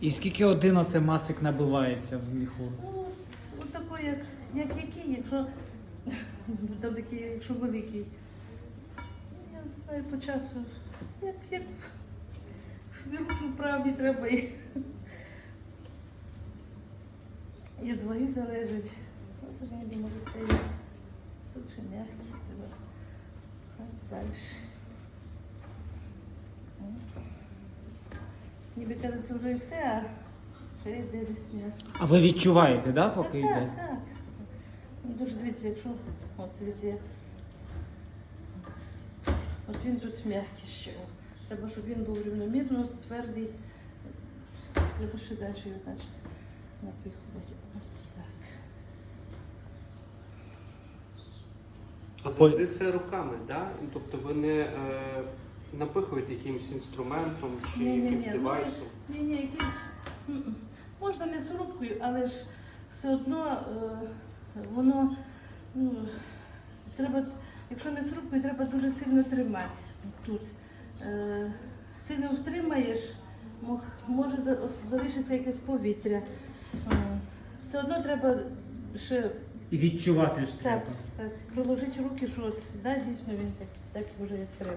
І скільки один оце мацик набивається в міхур? Ну, от такий, як, як який, якщо там такий, якщо великий. Я знаю по часу. Як, як руки вправі треба і. Від ваги залежить. Я думаю, це є. Тут ще м'який треба. Далі. Ніби каже, це вже і все, а ще йде десь м'ясо. А ви відчуваєте, да, поки так, йде? так, так. Ну, Дуже дивіться, якщо от дивіться, от він тут м'який ще. Треба, щоб він був рівномірно, твердий. Треба ще далі його, значить, напихувати. Ось так. А завжди все руками, да? Ну, Тобто ви не е, напихуєте якимось інструментом чи Ні-ні-ні, ну, якимось девайсом? Ні, ні, якийсь. Можна м'ясорубкою, але ж все одно е, воно ну, треба, якщо м'ясорубкою, треба дуже сильно тримати тут. Е, сильно втримаєш, може за- залишиться якесь повітря. Е, все одно треба ще І відчувати ж так, так, приложити руки, що от, да, дійсно він так, так вже як треба.